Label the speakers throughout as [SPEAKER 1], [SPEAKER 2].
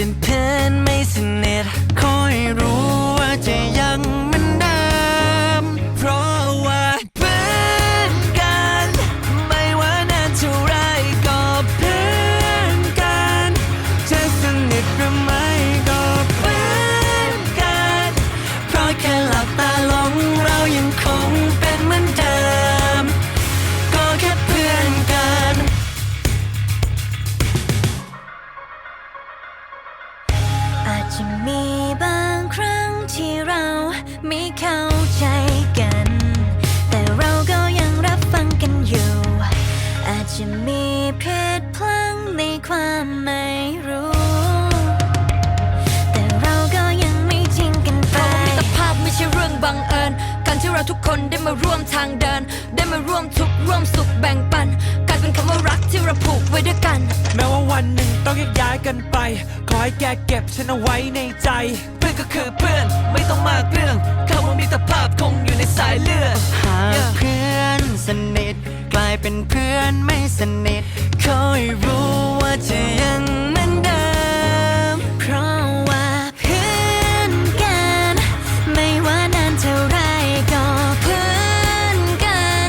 [SPEAKER 1] เป็
[SPEAKER 2] นเพื่อนไม่สนิทคอยรู้ว่าจะยัง จะมีบางค
[SPEAKER 3] รั้งที่เราไม่เข้าใจกัน แต่เราก็ยังรับฟังกันอยู่ อาจจะมีเพศพลังในความไม่รู้ แต่เราก็ยังไม่ทิ้งกันไป
[SPEAKER 4] มิตรภาพไม่ใช่เรื่องบังเอิญ การที่เราทุกคนได้มาร่วมทางเดิน ได้มาร่วมทุกข์ร่วมสุขแบ่งปัน คำว่ารักที่เราผูกไว้ด้วยกัน
[SPEAKER 1] แม้ว่าวันหนึ่งต้องแยกย้ายกันไป ขอให้แกเก็บฉันเอาไว้ในใจ
[SPEAKER 2] เพื่อนก็คือเพื่อนไม่ต้องมากเรื่องคำว่ามิตรภาพคงอยู่ในสายเลือดหากเพื่อนสนิทกลายเป็นเพื่อนไม่สนิทคอยรู้ว่าจะยังเหมือนเดิม
[SPEAKER 3] เพราะว่าเพื่อนกัน ไม่ว่านานเท่าไรก็เพื่อนกัน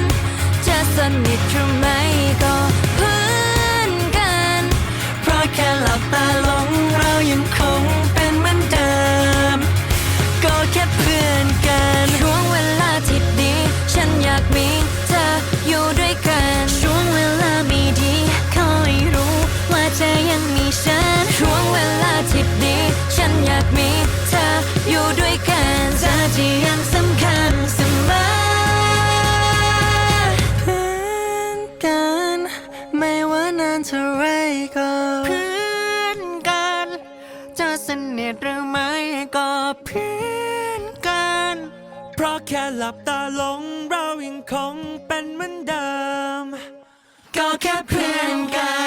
[SPEAKER 3] จะสนิทหรือไม่า
[SPEAKER 2] ก
[SPEAKER 3] มีเธออยู่ด้วยกันเธอที่ยังสำคัญเสมอ
[SPEAKER 2] เพื่อนกัน ไม่ว่านานเท่าไรก็เพื่อนกัน จะสนิทหรือไม่ก็เพื่อนกัน
[SPEAKER 1] เพราะแค่หลับตาลงเรายังคงเป็นเหมือนเดิม
[SPEAKER 2] ก็แค่เพื่อนกัน